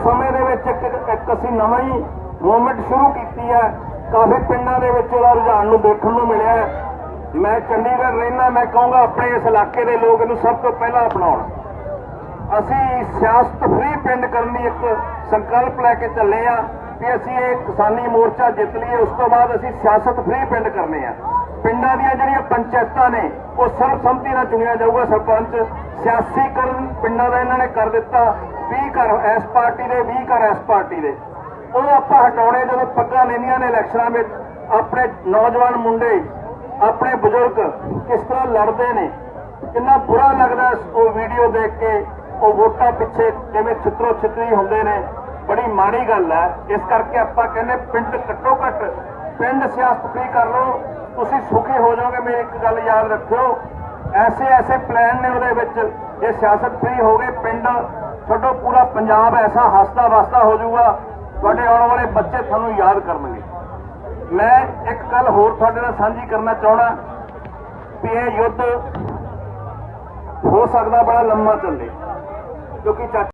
ਵਿੱਚ ਇੱਕ ਇੱਕ ਅਸੀਂ ਨਵਾਂ ਹੀ ਮੂਵਮੈਂਟ ਸ਼ੁਰੂ ਕੀਤੀ ਹੈ। ਕਾਫੀ ਪਿੰਡਾਂ ਦੇ ਵਿੱਚ ਉਹਦਾ ਰੁਝਾਨ ਨੂੰ ਦੇਖਣ ਨੂੰ ਮਿਲਿਆ ਮੈਂ ਚੰਡੀਗੜ੍ਹ ਰਹਿਣਾ ਮੈਂ ਕਹੂੰਗਾ ਆਪਣੇ ਇਸ ਇਲਾਕੇ ਦੇ ਲੋਕ ਇਹਨੂੰ ਸਭ ਤੋਂ ਪਹਿਲਾਂ ਅਪਣਾਉਣ। ਅਸੀਂ ਸਿਆਸਤ ਫ੍ਰੀ ਪਿੰਡ ਕਰਨ ਦੀ ਇੱਕ ਸੰਕਲਪ ਲੈ ਕੇ ਚੱਲੇ ਆ ਕਿ ਅਸੀਂ ਇਹ ਕਿਸਾਨੀ ਮੋਰਚਾ ਜਿੱਤ ਲਈਏ, ਉਸ ਤੋਂ ਬਾਅਦ ਅਸੀਂ ਸਿਆਸਤ ਫ੍ਰੀ ਪਿੰਡ ਕਰਨੇ ਆ। ਪਿੰਡਾਂ ਦੀਆਂ ਜਿਹੜੀਆਂ ਪੰਚਾਇਤਾਂ ਨੇ, ਉਹ ਸਰਬਸੰਮਤੀ ਨਾਲ ਚੁਣਿਆ ਜਾਊਗਾ ਸਰਪੰਚ। ਸਿਆਸੀਕਰਨ ਪਿੰਡਾਂ ਦਾ ਇਹਨਾਂ ਨੇ ਕਰ ਦਿੱਤਾ 20 ਘਰ ਇਸ ਪਾਰਟੀ ਦੇ 20 ਘਰ ਇਸ ਪਾਰਟੀ ਦੇ। ਉਹ ਆਪਾਂ ਹਟਾਉਣੇ ਜਦੋਂ ਪੱਗਾਂ ਲੈਂਦੀਆਂ ਨੇ ਇਲੈਕਸ਼ਨਾਂ ਵਿੱਚ, ਆਪਣੇ ਨੌਜਵਾਨ ਮੁੰਡੇ, ਆਪਣੇ ਬਜ਼ੁਰਗ ਕਿਸ ਤਰ੍ਹਾਂ ਲੜਦੇ ਨੇ, ਕਿੰਨਾ ਬੁਰਾ ਲੱਗਦਾ ਉਹ ਵੀਡੀਓ ਦੇਖ ਕੇ, ਉਹ ਵੋਟਾਂ ਪਿੱਛੇ ਜਿਵੇਂ ਛਿੱਤਰੋ ਛਿੱਤਰੀ ਹੁੰਦੇ ਨੇ। ਬੜੀ ਮਾੜੀ ਗੱਲ ਹੈ। ਇਸ ਕਰਕੇ ਆਪਾਂ ਕਹਿੰਦੇ ਪਿੰਡ ਘੱਟੋ ਘੱਟ ਪਿੰਡ ਸਿਆਸਤ ਫਰੀ ਕਰ ਲਓ, ਤੁਸੀਂ ਸੁਖੀ ਹੋ ਜਾਓਗੇ, ਮੇਰੀ ਇੱਕ ਗੱਲ ਯਾਦ ਰੱਖਿਓ। ਐਸੇ ਐਸੇ ਪਲਾਨ ਨੇ ਉਹਦੇ ਵਿੱਚ ਇਹ ਸਿਆਸਤ ਫਰੀ ਹੋ ਗਏ ਪਿੰਡ ਛੱਡੋ, ਪੂਰਾ ਪੰਜਾਬ ਐਸਾ ਹੱਸਦਾ ਵਸਦਾ ਹੋ ਜਾਊਗਾ, ਤੁਹਾਡੇ ਆਉਣ ਵਾਲੇ ਬੱਚੇ ਤੁਹਾਨੂੰ ਯਾਦ ਕਰਨਗੇ। ਮੈਂ ਇੱਕ ਗੱਲ ਹੋਰ ਤੁਹਾਡੇ ਨਾਲ ਸਾਂਝੀ ਕਰਨਾ ਚਾਹਣਾ ਵੀ ਇਹ ਯੁੱਧ ਹੋ ਸਕਦਾ ਬੜਾ ਲੰਮਾ ਚੱਲੇ, ਕਿਉਂਕਿ ਚਾਚਾ